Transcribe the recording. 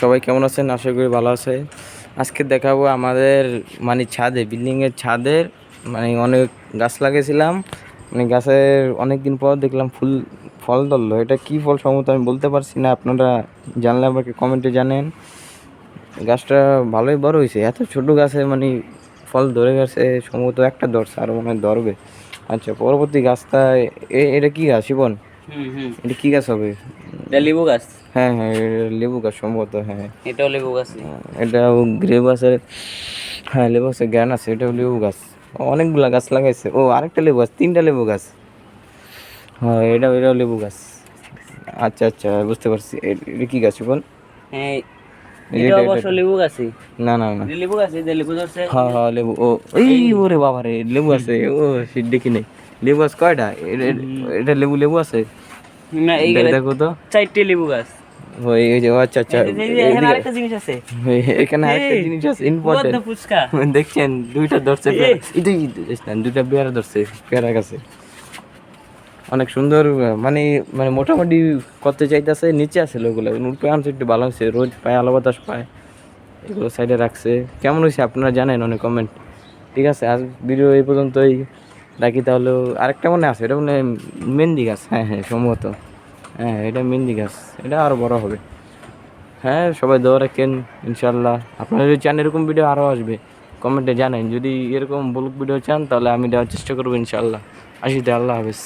সবাই কেমন আছেন? আশা করি ভালো আছে। আজকে দেখাবো আমাদের মানে ছাদে বিল্ডিংয়ের ছাদের মানে অনেক গাছ লাগিয়েছিলাম। মানে গাছের অনেক দিন পর দেখলাম ফুল ফল ধরলো। এটা কি ফল সম্ভবত আমি বলতে পারছি না আপনারা জানলে আমাকে কমেন্টে জানেন। গাছটা ভালোই বড় হয়েছে। এত ছোট গাছে মানে ফল ধরে গেছে সম্ভবত একটা ধরছে আরও মনে হয় ধরবে। আচ্ছা পরবর্তী গাছটা এটা কি গাছ শিবন? এটা কি গাছ হবে? লেবু গাছ। হ্যাঁ হ্যাঁ এটা লেবু গাছ সম্ভবত হ্যাঁ। এটাও লেবু গাছ। এটা লেবু গাছের হ্যাঁ লেবু গাছের জ্ঞান আছে এটাও লেবু গাছ। অনেকগুলা গাছ লাগাইছে। ও আরেকটা লেবু গাছ তিনটা লেবু গাছ। হ্যাঁ এটা এটাও লেবু গাছ। আচ্ছা আচ্ছা বুঝতে পারছি। এটা কি গাছ বল? হ্যাঁ এটা- অবশ্য লেবু না না না। লেবু গাছ এটা লেবু ধরছে। হ্যাঁ হ্যাঁ লেবু ও এই ওরে বাবা রে লেবু আছে। ও দেখি নেই। লেবু গাছ কয়টা? এটা লেবু লেবু আছে? না এই দেখো তো। চারটে লেবু গাছ। আচ্ছা আচ্ছা এই যে- এই যে এখানে আরেকটা জিনিস আছে। এখানে আরেকটা জিনিস আছে ইম্পর্টেন্ট ফুচকা। দেখছেন দুইটা ধরছে দুইটা পেয়ারা ধরছে পেয়ারা গাছে। অনেক সুন্দর মানে মানে মোটামুটি করতে চাইতেছে নিচে আছে ওগুলো উপরে আনছে একটু ভালো হয়েছে রোজ পায় আলো বাতাস পায়। এগুলো সাইডে রাখছে। কেমন হয়েছে আপনারা জানেন অনেক কমেন্ট ঠিক আছে আজ ভিডিও এই পর্যন্তই। রাখি তাহলে আরেকটা মনে আছে এটা মনে মেহেন্দি গাছ। হ্যাঁ হ্যাঁ সম্ভবত। হ্যাঁ এটা মেহেন্দি গাছ। এটা আরও বড় হবে। হ্যাঁ সবাই দোয়া রাখেন ইনশাল্লাহ আপনারা যদি চান এরকম ভিডিও আরও আসবে কমেন্টে জানেন। যদি এরকম ব্লগ ভিডিও চান, তাহলে আমি দেওয়ার চেষ্টা করব ইনশাল্লাহ আসি তো, আল্লাহ হাফেজ।